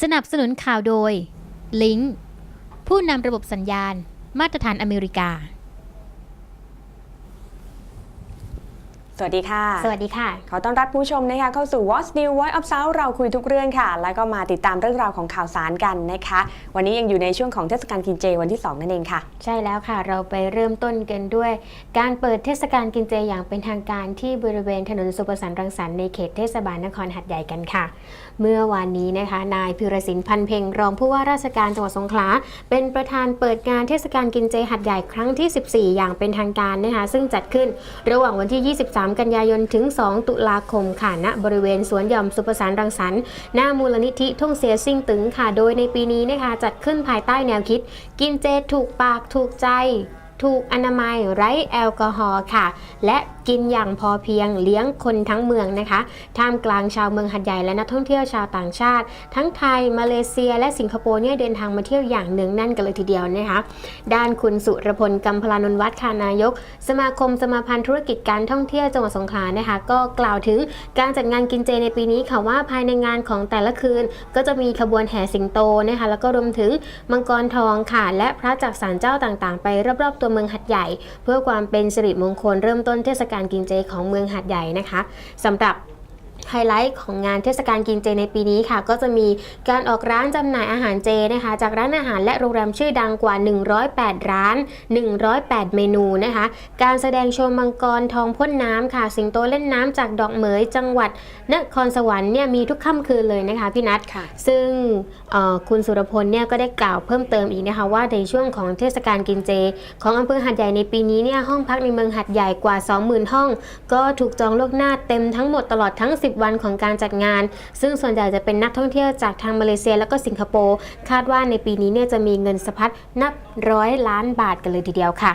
สนับสนุนข่าวโดย ลิงก์ผู้นำระบบสัญญาณ มาตรฐานอเมริกา สวัสดีค่ะ สวัสดีค่ะ ขอต้อนรับผู้ชมนะคะเข้าสู่ What's New Voice of South เราคุยทุกเรื่องค่ะ แล้วก็มาติดตามเรื่องราวของข่าวสารกันนะคะ วันนี้ยังอยู่ในช่วงของเทศกาลกินเจวันที่ 2 นั่นเองค่ะ ใช่แล้วค่ะ เราไปเริ่มต้นกันด้วย การเปิดเทศกาลกินเจอย่างเป็นทางการที่บริเวณถนนสุประสานรังสรรค์ในเขตเทศบาลนครหัดใหญ่กันค่ะ เมื่อวานนี้นะคะ นายพิรศินพันธ์เพ็งรองผู้ว่าราชการจังหวัดสงขลาเป็นประธานเปิดงานเทศกาลกินเจหัดใหญ่ครั้งที่ 14 อย่างเป็นทางการนะคะซึ่งจัดขึ้นระหว่างวันที่ 23กันยายนถึง 2 ตุลาคมค่ะณบริเวณสวนหย่อมสุประสานรังสรรค์หน้ามูลนิธิทุ่งเสียซิ่งตึงค่ะ โดยในปีนี้นะคะจัดขึ้นภายใต้แนวคิด กินเจถูกปากถูกใจ ถูกอนามัยไร้แอลกอฮอล์ค่ะ และกินอย่างพอเพียงเลี้ยงคนทั้งเมืองนะคะท่ามกลางชาวเมืองหัดใหญ่และนักท่องเที่ยวชาวต่างชาติ ทั้งไทยมาเลเซียและสิงคโปร์เนี่ยเดินทางมาเที่ยวอย่างเนืองแน่นกันเลยทีเดียวนะคะด้านคุณสุรพลกำพลานนท์วัฒน์ค่ะนายก สมาคมสมาพันธ์ธุรกิจการท่องเที่ยวจังหวัดสงขลานะคะก็กล่าวถึงการจัดงานกินเจในปีนี้ค่ะว่าภายในงานของแต่ละคืน ก็จะมีขบวนแห่สิงโตนะคะแล้วก็รวมถึงมังกรทองค่ะและพระจากสารเจ้าต่างๆ ไปรอบๆตัวเมืองหัดใหญ่ เพื่อความเป็นสิริมงคลเริ่มต้นเทศการกินเจของเมืองหาดใหญ่นะคะสำหรับ ไฮไลท์ของงานเทศกาลกินเจในปีนี้ค่ะ ก็จะมีการออกร้านจำหน่ายอาหารเจนะคะ จากร้านอาหารและโรงแรมชื่อดังกว่า 108 ร้าน 108 เมนูนะคะ การแสดงโชว์มังกรทองพ่นน้ำค่ะ สิงโตเล่นน้ำจากดอกเหมยจังหวัดนครสวรรค์เนี่ยมีทุกค่ำคืนเลยนะคะพี่นัทค่ะซึ่งเอ่อคุณสุรพลเนี่ยก็ได้กล่าวเพิ่มเติมอีกนะคะว่าในช่วงของเทศกาลกินเจ ของอำเภอหัดใหญ่ในปีนี้เนี่ยห้องพักในเมืองหัดใหญ่กว่า 20,000 ห้อง ก็ถูกจองล่วงหน้าเต็มทั้งหมดตลอดทั้ง 10วันของการจัดงาน ซึ่งส่วนใหญ่จะเป็นนักท่องเที่ยวจากทางมาเลเซียแล้วก็สิงคโปร์ คาดว่าในปีนี้เนี่ยจะมีเงินสะพัดนับร้อยล้านบาทกันเลยทีเดียวค่ะ